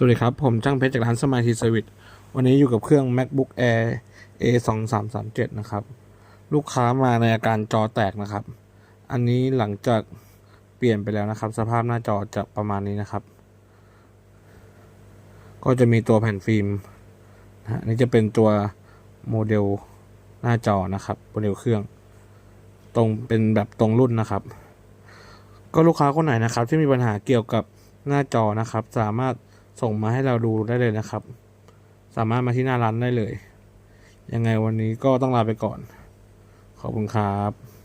สวัสดีครับ ผมจ้างเพชรจากร้านสมาธิเซอร์วิสวันนี้อยู่กับเครื่อง macbook air a 2 3 3 7นะครับ ลูกค้ามาในอาการจอแตกนะครับ อันนี้หลังจากเปลี่ยนไปแล้วนะครับ สภาพหน้าจอจะประมาณนี้นะครับ ก็จะมีตัวแผ่นฟิล์มนะฮะนนี่จะเป็นตัวโมเดลหน้าจอนะครับโมเดลเครื่อง ตรงเป็นแบบตรงรุ่นนะครับ ก็ลูกค้าคนไหนนะครับ ที่มีปัญหาเกี่ยวกับหน้าจอนะครับ สามารถ ส่งมาให้เราดูได้เลยนะครับ สามารถมาที่หน้าร้านได้เลย ยังไงวันนี้ก็ต้องลาไปก่อน ขอบคุณครับ